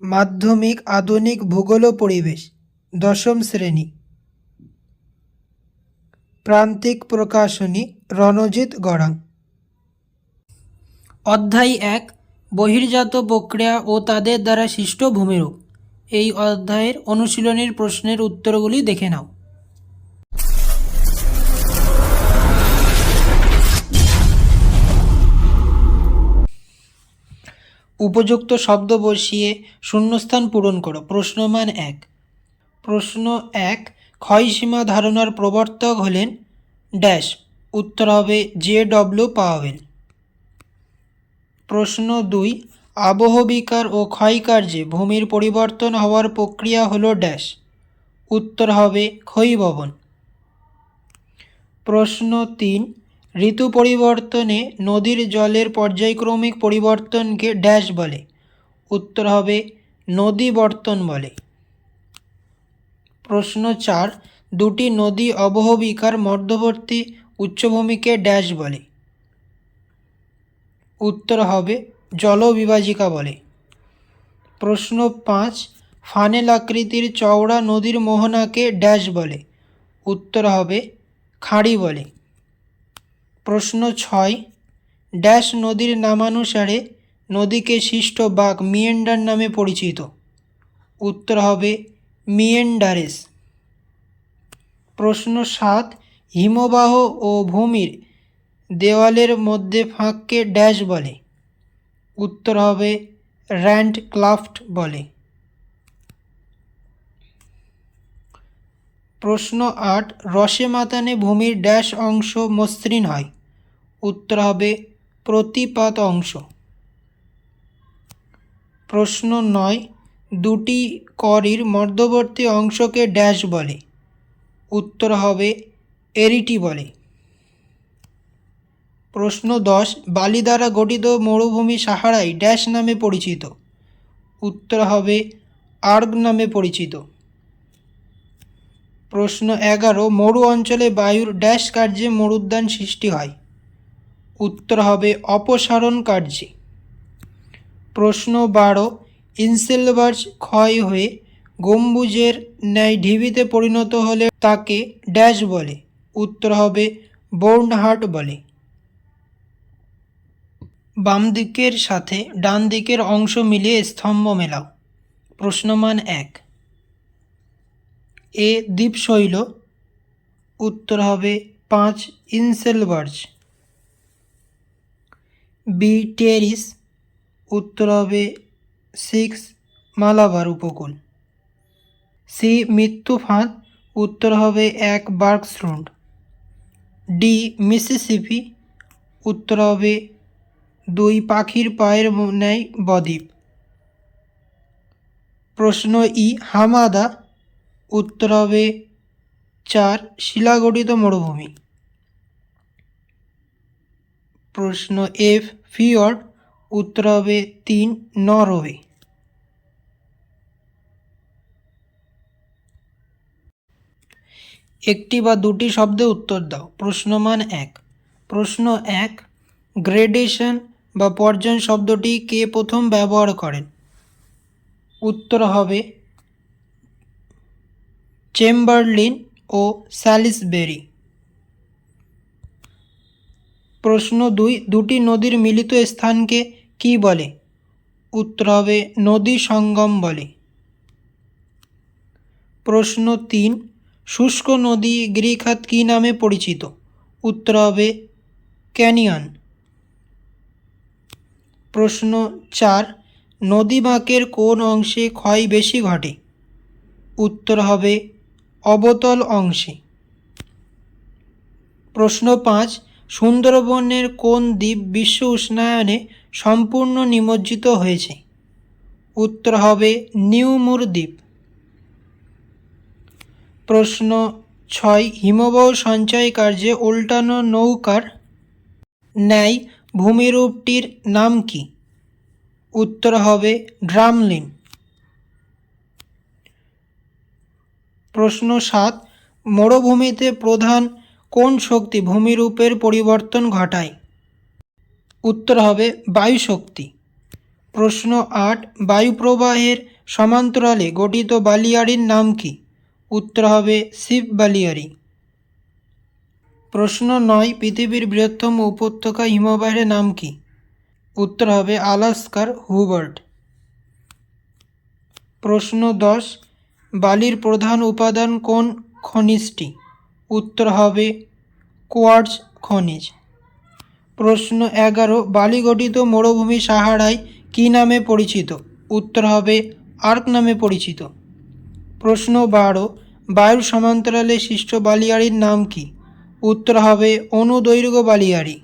মাধ্যমিক আধুনিক ভূগোল ও পরিবেশ, দশম শ্রেণি। প্রান্তিক প্রকাশনী, রণজিৎ গড়াং। অধ্যায় এক, বহির্জাত প্রক্রিয়া ও তাদের দ্বারা সৃষ্ট ভূমিরূপ। এই অধ্যায়ের অনুশীলনের প্রশ্নের উত্তরগুলি দেখে নাও। উপযুক্ত শব্দ বসিয়ে শূন্যস্থান পূরণ করো। প্রশ্নমান এক। প্রশ্ন এক ক্ষয়সীমা ধারণার প্রবর্তক হলেন ড্যাশ। উত্তর হবে জে ডব্লিউ পাওয়েল। প্রশ্ন দুই আবহবিকার ও ক্ষয়কার্যে ভূমির পরিবর্তন হওয়ার প্রক্রিয়া হলো ড্যাশ। উত্তর হবে ক্ষয়ীভবন প্রশ্ন তিন ঋতু পরিবর্তনে নদীর জলের পর্যায়ক্রমিক পরিবর্তনকে ড্যাশ বলে। উত্তর হবে নদী বর্তন বলে। প্রশ্ন চার, দুটি নদী অবহবিকার মধ্যবর্তী উচ্চভূমিকে ড্যাশ বলে। উত্তর হবে জলবিভাজিকা বলে। প্রশ্ন পাঁচ, ফানেল আকৃতির চওড়া নদীর মোহনাকে ড্যাশ বলে। উত্তর হবে খাঁড়ি বলে। প্রশ্ন ছয়, ড্যাশ নদীর নামানুসারে নদীকে সৃষ্ট বাঘ মিয়েন্ডার নামে পরিচিত। উত্তর হবে মিয়েন্ডারেস। প্রশ্ন সাত, হিমবাহ ও ভূমির দেওয়ালের মধ্যে ফাঁককে ড্যাশ বলে। উত্তর হবে র্যান্ড ক্লাফট বলে। প্রশ্ন আট, রসে মাতানে ভূমির ড্যাশ অংশ মসৃণ হয়। উত্তর হবে প্রতিপাত অংশ। প্রশ্ন নয়, দুটি করির মধ্যবর্তী অংশকে ড্যাশ বলে। উত্তর হবে এরিটি বলে। প্রশ্ন দশ, বালি দ্বারা গঠিত মরুভূমি সাহারাই ড্যাশ নামে পরিচিত। উত্তর হবে আর্গ নামে পরিচিত। প্রশ্ন এগারো, মরু অঞ্চলে বায়ুর ড্যাশ কার্যে মরুদ্যান সৃষ্টি হয়। উত্তর হবে অপসারণ কার্যে প্রশ্ন বারো ইনসেলবার্জ ক্ষয় হয়ে গম্বুজের ন্যায় ঢিবিতে পরিণত হলে তাকে ড্যাশ বলে, উত্তর হবে বোর্নহার্ট বলে। বাম দিকের সাথে ডান দিকের অংশ মিলিয়ে স্তম্ভ মেলাও। প্রশ্নমান এক। এ দ্বীপশৈল, উত্তর হবে পাঁচ ইনসেলবার্জ বি টেরিস উত্তর হবে সিক্স মালাবার উপকূল। সি মৃত্যু ফাঁদ উত্তর হবে এক বার্কস্রুন্ড ডি মিসিসিপি, উত্তর হবে দুই পাখির পায়ের ন্যায় বদ্বীপ। প্রশ্ন ই হামাদা, উত্তর হবে চার শিলাগঠিত মরুভূমি। প্রশ্ন এফ ফিয়র্ড উত্তর হবে তিন নরওয়ে একটি বা দুটি শব্দে উত্তর দাও। প্রশ্নমান এক। প্রশ্ন এক, গ্রেডেশন বা পর্যায় শব্দটি কে প্রথম ব্যবহার করেন? উত্তর হবে চেম্বারলিন ও স্যালিসবেরি। প্রশ্ন দুই, দুটি নদীর মিলিত স্থানকে কি বলে? উত্তর হবে নদী সঙ্গম বলে। প্রশ্ন তিন, শুষ্ক নদী গ্রিকহাত কী নামে পরিচিত? উত্তর হবে ক্যানিয়ন। প্রশ্ন চার, নদী বাঁকের কোন অংশে ক্ষয় বেশি ঘটে? উত্তর হবে অবতল অংশে। প্রশ্ন পাঁচ সুন্দরবনের কোন দ্বীপ বিশ্ব উষ্ণায়নে সম্পূর্ণ নিমজ্জিত হয়েছে? উত্তর হবে নিউমুর দ্বীপ। প্রশ্ন ছয়, হিমবাহ সঞ্চয় কার্যে উল্টানো নৌকার ন্যায় ভূমিরূপটির নাম কি? উত্তর হবে ড্রামলিন। প্রশ্ন সাত, মরুভূমিতে প্রধান কোন শক্তি ভূমিরূপের পরিবর্তন ঘটায়? উত্তর হবে বায়ু শক্তি প্রশ্ন আট, বায়ুপ্রবাহের সমান্তরালে গঠিত বালিয়াড়ির নাম কি? উত্তর হবে শিব বালিয়াড়ি। প্রশ্ন নয়, পৃথিবীর বৃহত্তম উপত্যকা হিমবাহের নাম কি? উত্তর হবে আলাস্কার হুবার্ট। প্রশ্ন দশ, বালির প্রধান উপাদান কোন খনিজটি? উত্তর হবে কোয়ার্টজ খনিজ। প্রশ্ন এগারো বালি গঠিত মরুভূমি সাহারায় কী নামে পরিচিত? উত্তর হবে আর্ক নামে পরিচিত। প্রশ্ন বারো, বায়ুর সমান্তরালে সৃষ্ট বালিয়াড়ির নাম কি? উত্তর হবে অনুদৈর্ঘ্য বালিয়াড়ি।